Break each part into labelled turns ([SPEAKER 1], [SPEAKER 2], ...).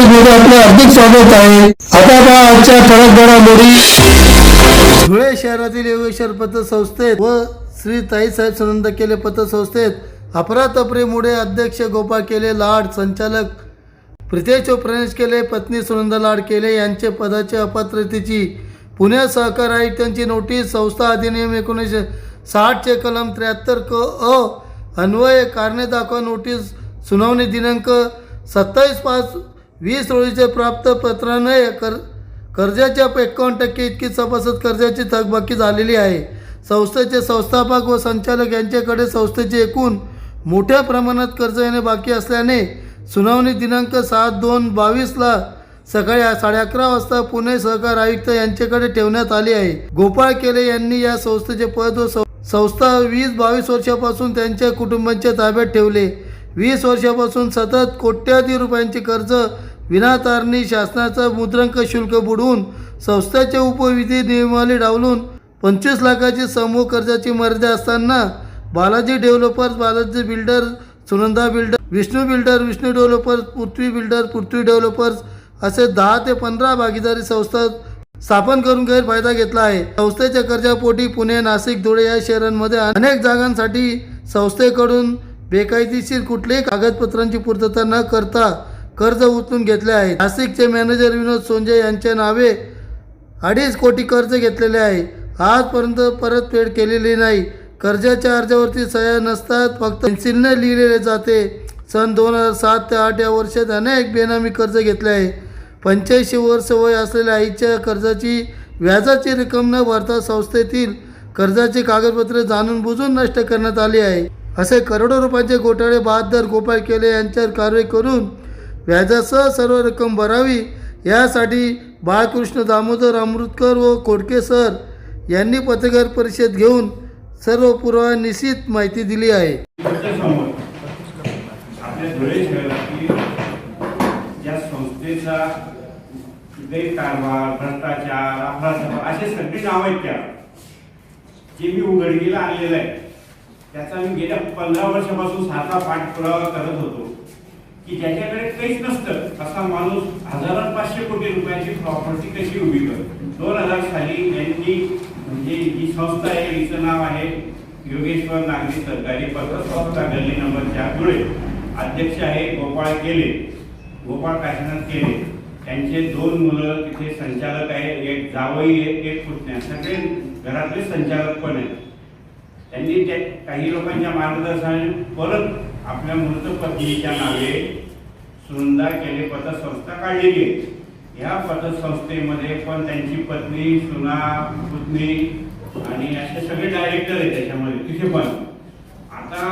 [SPEAKER 1] मध्ये आपलं हार्दिक स्वागत आहे. आता पहा आजच्या ठळक घडामोडी. धुळे शहरातील योगेश्वर पतसंस्थेत व श्री ताईसाहेब सुनंद केले पतसंस्थेत अपरातपरीमुळे अध्यक्ष गोपाळ केले लाड संचालक प्रितेश प्रणेश केले पत्नी सुनंदा लाड केले यांचे पदाचे अपात्रतेची पुण्यात सहकार आयुक्तांची नोटीस संस्था अधिनियम एकोणीसशे साठचे कलम त्र्याहत्तर क अ अन्वये कारणे दाखवा नोटीस सुनावणी दिनांक सत्तावीस पाच वीस रोजीचे प्राप्त पत्राने कर कर्जाच्या एकावन्न टक्के इतकी सभासद कर्जाची थकबाकी झालेली आहे. संस्थेचे संस्थापक व संचालक यांच्याकडे संस्थेचे एकूण मोठ्या प्रमाणात कर्ज येणे बाकी असल्याने सुनावणी दिनांक सात दोन बावीसला सकाळी साडे अकरा वाजता पुणे सहकार आयुक्त यांच्याकडे ठेवण्यात आली आहे. गोपाळ केले यांनी या संस्थेचे पद व सं- संस्था वीस बावीस वर्षापासून त्यांच्या कुटुंबांच्या ताब्यात ठेवले. वीस वर्षापासून सतत कोट्याधी रुपयांचे कर्ज विनातारणी शासनाचं मुद्रांक शुल्क बुडवून संस्थेच्या उपविधी नियमावली डावलून पंचवीस लाखाची समूह कर्जाची मर्यादा असताना Balaji developers Balaji builder Sunanda builder Vishnu builder Vishnu developers Prithvi builder Prithvi developers असे दहा ते पंधरा भागीदारी संस्था स्थापन करून गैरफायदा घेतला आहे. संस्थेच्या कर्जापोटी पुणे नाशिक धुळे या शहरांमध्ये अनेक जागांसाठी संस्थेकडून बेकायदेशीर कुठल्याही कागदपत्रांची पूर्तता न करता कर्ज उचलून घेतले आहे. नाशिकचे मॅनेजर विनोद सोंजे यांच्या नावे अडीच कोटी कर्ज घेतलेले आहे. आजपर्यंत परतफेड केलेली नाही. कर्जाच्या अर्जावरती सह्या नसतात फक्त पेन्सिलने लिहिलेले जाते. सन दोन हजार सात ते आठ या वर्षात अनेक बेनामी कर्ज घेतले आहे. पंच्याऐंशी वर्ष वय असलेल्या आईच्या कर्जाची व्याजाची रक्कम न भरता संस्थेतील कर्जाची कागदपत्रे जाणून बुजून नष्ट करण्यात आली आहे. असे करोडो रुपयांचे घोटाळे बहादर गोपाळ केले यांच्यावर कारवाई करून व्याजासह सर्व रक्कम भरावी. यासाठी बाळकृष्ण दामोदर अमृतकर व खोडके सर यांनी पत्रकार परिषद घेऊन सर्व पुरावा निश्चित माहिती दिली आहे.
[SPEAKER 2] गैरकारभार भ्रष्टाचार अपराध असे सगळी नाव आहेत त्या. जे मी उघडकीला आणलेलं आहे त्याचा मी गेल्या पंधरा वर्षापासून सारखा पाठपुरावा करत होतो. की ज्याच्याकडे काहीच नसतं असा माणूस हजारात पाचशे कोटी रुपयाची प्रॉपर्टी कशी उभी करतो? दोन हजार साली यांनी म्हणजे ही संस्था आहे हिचं नाव आहे योगेश्वर नागरी सहकारी संस्था गल्ली नंबर चार धुळे अध्यक्ष आहे गोपाळ केले. गोपाळ काशीनाथ केले. त्यांचे दोन मुलं तिथे संचालक आहे एक जावई आहे एक पुतण्या. सगळे घरातले संचालक पण आहेत. त्यांनी त्या काही लोकांच्या मार्गदर्शनाने परत आपल्या मृत पत्नीच्या नावे सुंदा केले पतसंस्था काढलेली आहे ह्या पतसंस्थेमध्ये पण त्यांची पत्नी सुना पुतणी आणि असे सगळे डायरेक्टर आहेत त्याच्यामध्ये तिथे पण. आता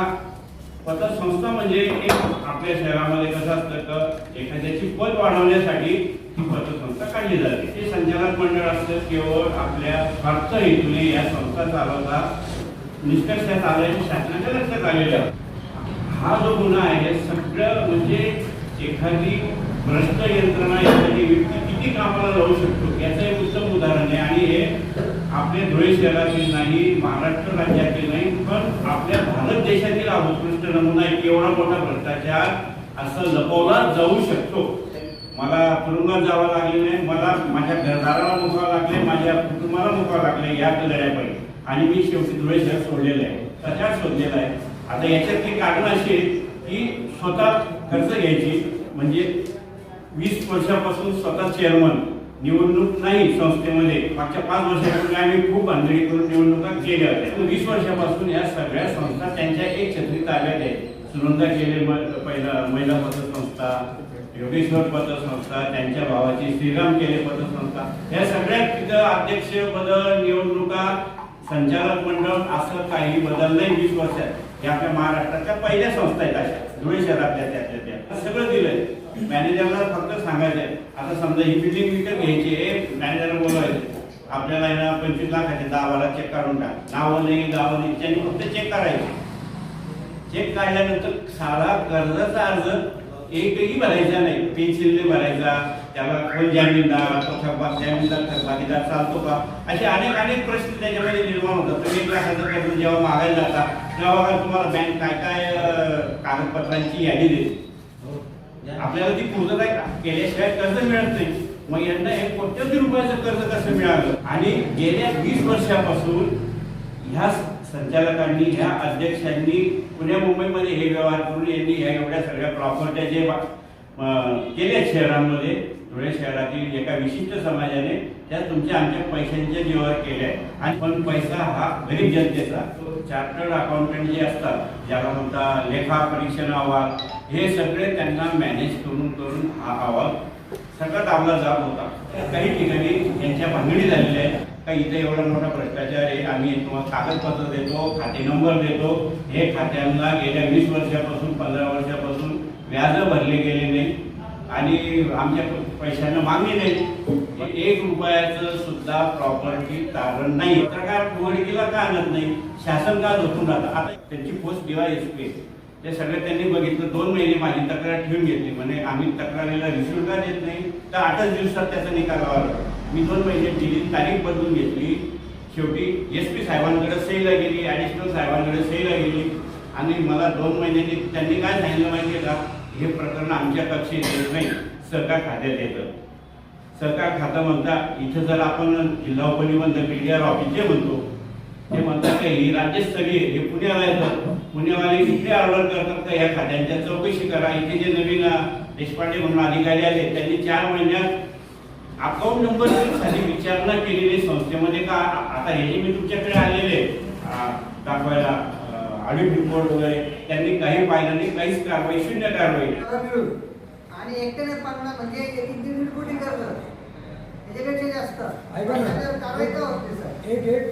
[SPEAKER 2] पतसंस्था म्हणजे एक आपल्या शहरामध्ये कसं असतं तर एखाद्याची पद वाढवण्यासाठी ही पतसंस्था काढली जाते. ते संचालक मंडळ असतं केवळ आपल्या स्वार्थ हेतूने या संस्था चालवता निष्कर्षात आल्याचे शासनाच्या लक्षात आलेलं आहे. हा जो गुन्हा आहे सगळं म्हणजे एखादी भ्रष्ट यंत्रणा एखादी व्यक्ती किती कामाला लावू शकतो याचं एक उत्तम उदाहरण आहे. आणि हे आपल्या धुळे शहरातील नाही महाराष्ट्र राज्यातील नाही पण आपल्या भारत देशातील हा उत्कृष्ट नमुना एक एवढा मोठा भ्रष्टाचार असं लपवला जाऊ शकतो. मला तुरुंगात जावं लागले नाही मला माझ्या घरदाराला मुकावं लागले माझ्या कुटुंबाला मुकावं लागले या लढ्यापैकी. आणि मी शेवटी धुळे शहर सोडलेलं आहे. तशाच शोधलेलं आहे? आता याच्यातली कारण अशी आहेत की स्वतः खर्च घ्यायची म्हणजे वीस वर्षापासून स्वतः चेअरमन निवडणूक नाही संस्थेमध्ये. मागच्या पाच वर्षापूर्वी आम्ही खूप बांधणी करून निवडणुका केल्या. होत्या वीस वर्षापासून या सगळ्या संस्था त्यांच्या एक छत्री ताब्यात आहेत सुनंदा केले पहिला महिला पतसंस्था योगेश्वर पतसंस्था त्यांच्या भावाची श्रीराम केले पतसंस्था. या सगळ्यात तिथं अध्यक्ष पद निवडणुका संचालक मंडळ असं काही बदल नाही वीस वर्षात. हे आपल्या महाराष्ट्रातल्या पहिल्या संस्था आहेत अशा. धुळे शहरातल्या त्यातल्या त्या सगळं दिलंय. मॅनेजरला फक्त सांगायचंय. आता समजा ही बिल्डिंग विकत घ्यायची आहे मॅनेजरला बोलवायचं आपल्याला आहे ना पंचवीस लाखाचे दहा बारा चेक काढून टाक. नावं नाही गावं नाही. त्यांनी फक्त चेक काढायचे चेक काढल्यानंतर साधा कर्जाचा अर्ज एकही भरायचा नाही. पेन्सिलने भरायचा त्याला कोण जामीनदार थकबाक जामीनदार थकबाकीदार चालतो का? असे अनेक अनेक प्रश्न त्याच्यामध्ये निर्माण होतात. तुम्ही एक लाखाचं कर्ज जेव्हा मागायला जाता तेव्हा तुम्हाला बँक काय काय कागदपत्रांची यादी देते. आपल्याला ती पूर्तता केल्याशिवाय कर्ज मिळत नाही. मग यांना हे कोट्यवधी रुपयाचं कर्ज कसं मिळालं? आणि गेल्या वीस वर्षापासून ह्या संचालकांनी ह्या अध्यक्षांनी पुण्या मुंबईमध्ये हे व्यवहार करून यांनी ह्या एवढ्या सगळ्या प्रॉपर्ट्या जे केल्या शहरांमध्ये धुळे शहरातील एका विशिष्ट समाजाने त्या तुमच्या आमच्या पैशांच्या व्यवहार केल्या आहे. आणि पण पैसा हा गरीब जनतेचा चार्टर्ड अकाउंटंट जे असतात ज्याला म्हणता लेखा परीक्षण अहवाल हे सगळे त्यांना मॅनेज करून करून हा अहवाल सगळं दाबला जात होता काही ठिकाणी यांच्या भांगडी झालेल्या आहेत का इथे एवढा मोठा भ्रष्टाचार आहे आम्ही तुम्हाला कागदपत्र देतो खाते नंबर देतो. हे खात्यांना गेल्या वीस वर्षापासून पंधरा वर्षापासून व्याज भरले गेले नाही. आणि आमच्या पैशांना मागणी नाही. एक रुपयाचं सुद्धा प्रॉपर्टी तारण नाही. पत्रकार उघडकीला का आणत नाही? शासन का झोपून राहतं? आता त्यांची पोस्ट दिवा एस पी ते सगळं त्यांनी बघितलं. दोन महिने माझी तक्रार ठेवून घेतली. म्हणे आम्ही तक्रारीला रिसिव्ह का देत नाही? तर आठच दिवसात त्याचा निकाल आला. मी दोन महिने दिली तारीख बदलून घेतली. शेवटी एस पी साहेबांकडे सहीला गेली ॲडिशनल साहेबांकडे सहीला गेली. आणि मला दोन महिन्यांनी त्यांनी काय सांगितलं माहिती आहे का? हे प्रकरण आमच्या कक्षेत येत नाही सरकार खात्यात येतं. सरकार खातं म्हणता इथं जर आपण जिल्हा उपनिबंध पी डी आर ऑफिस जे म्हणतो ते म्हणतात का ही राज्यस्तरीय हे पुण्याला येतं. पुण्यावाले इथे ऑर्डर करतात का या खात्यांच्या चौकशी करा. इथे जे नवीन देशपांडे म्हणून अधिकारी आले त्यांनी चार महिन्यात अकाउंट नंबरसाठी विचारणा केलेली संस्थेमध्ये का? आता हे जे मी तुमच्याकडे आलेले दाखवायला ऑडिट रिपोर्ट वगैरे त्यांनी काही पाहिलं नाही काहीच कारवाई शून्य कारवाई.
[SPEAKER 3] आणि एकट्याने पाडणं म्हणजे एक एक दीड कोटी कर्ज त्याच्यापेक्षा जास्त.
[SPEAKER 4] ऐका ना.
[SPEAKER 3] त्याच्यावर कारवाई का होत नाही सर?
[SPEAKER 4] एक एक.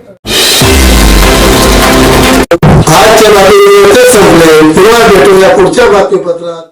[SPEAKER 1] आजच्या बातमीचे संपले. पुन्हा भेटूया पुढच्या बातमीपत्रात.